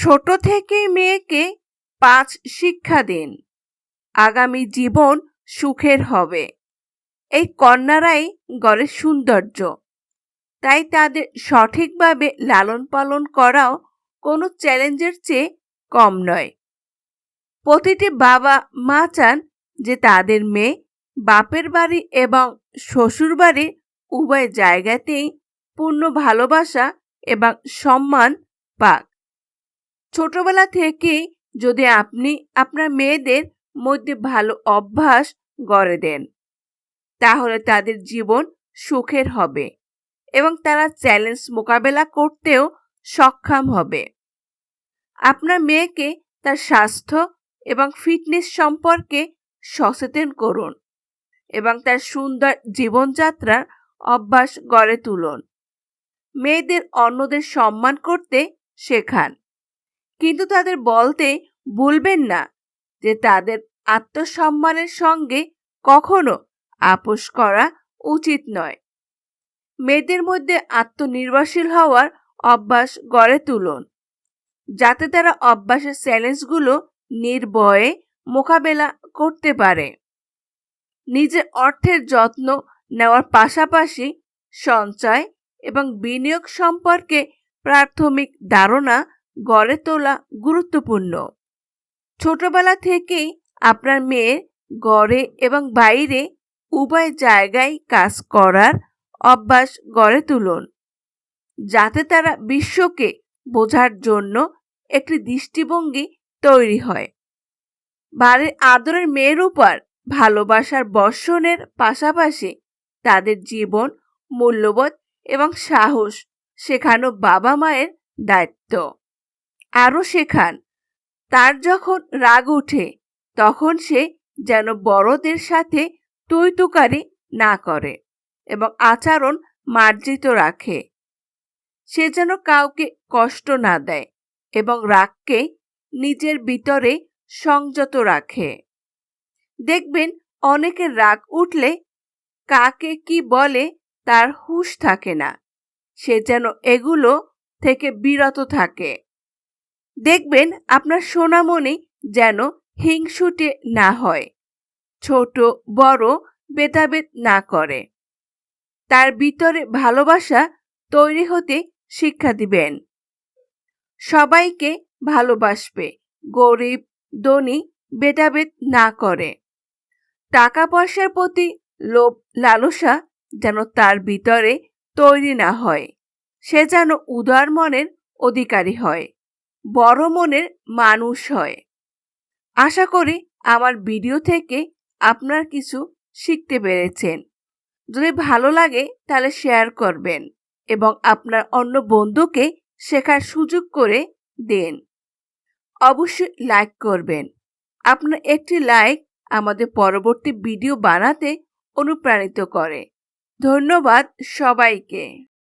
ছোট থেকেই মেয়েকে পাঁচ শিক্ষা দিন। আগামী জীবন সুখের হবে। এই কন্যারাই গড়ের সৌন্দর্য। তাই তাদের সঠিকভাবে লালন পালন করাও কোনো চ্যালেঞ্জের চেয়ে কম নয়। প্রতিটি বাবা মা চান যে তাদের মেয়ে বাপের বাড়ি এবং শ্বশুর বাড়ির উভয় জায়গাতেই পূর্ণ ভালোবাসা এবং সম্মান পাক। ছোটবেলা থেকেই যদি আপনি আপনার মেয়েদের মধ্যে ভালো অভ্যাস গড়ে দেন, তাহলে তাদের জীবন সুখের হবে এবং তারা চ্যালেঞ্জ মোকাবেলা করতেও সক্ষম হবে। আপনার মেয়েকে তার স্বাস্থ্য এবং ফিটনেস সম্পর্কে সচেতন করুন এবং তার সুন্দর জীবনযাত্রার অভ্যাস গড়ে তুলুন। মেয়েদের অন্যদের সম্মান করতে শেখান। কিন্তু তাদের বলতে ভুলবেন না যে তাদের আত্মসম্মানের সঙ্গে কখনো আপোষ করা উচিত নয়। মেয়েদের মধ্যে আত্মনির্ভরশীল হওয়ার অভ্যাস গড়ে তুলুন, যাতে তারা অভ্যাসের চ্যালেঞ্জগুলো নির্ভয়ে মোকাবেলা করতে পারে। নিজের অর্থের যত্ন নেওয়ার পাশাপাশি সঞ্চয় এবং বিনিয়োগ সম্পর্কে প্রাথমিক ধারণা গড়ে তোলা গুরুত্বপূর্ণ। ছোটবেলা থেকেই আপনার মেয়ের গড়ে এবং বাইরে উভয় জায়গায় কাজ করার অভ্যাস গড়ে তুলুন, যাতে তারা বিশ্বকে বোঝার জন্য একটি দৃষ্টিভঙ্গি তৈরি হয়। বাড়ির আদরের মেয়ের উপর ভালোবাসার বর্ষণের পাশাপাশি তাদের জীবন, মূল্যবোধ এবং সাহস শেখানো বাবা মায়ের দায়িত্ব। আরও শেখান। তার যখন রাগ উঠে তখন সে যেন বড়দের সাথে তুই না করে এবং আচরণ মার্জিত রাখে। সে যেন কাউকে কষ্ট না দেয় এবং রাগকে নিজের ভিতরে সংযত রাখে। দেখবেন অনেকের রাগ উঠলে কাকে কি বলে তার হুঁশ থাকে না। সে যেন এগুলো থেকে বিরত থাকে। দেখবেন আপনার সোনামণি যেন হিংসুটে না হয়, ছোট, বড়, ভেদাভেদ না করে। তার ভিতরে ভালোবাসা তৈরি হতে শিক্ষা দিবেন। সবাইকে ভালোবাসবে, গরিব, ধনী, ভেদাভেদ না করে। টাকা পয়সার প্রতি লোভ, লালসা যেন তার ভিতরে তৈরি না হয়, সে যেন উদার মনের অধিকারী হয়। বড় মনের মানুষ হয়। আশা করি আমার ভিডিও থেকে আপনার কিছু শিখতে পেরেছেন। যদি ভালো লাগে তাহলে শেয়ার করবেন এবং আপনার অন্য বন্ধুকে শেখার সুযোগ করে দেন। অবশ্যই লাইক করবেন। আপনার একটি লাইক আমাদের পরবর্তী ভিডিও বানাতে অনুপ্রাণিত করে। ধন্যবাদ সবাইকে।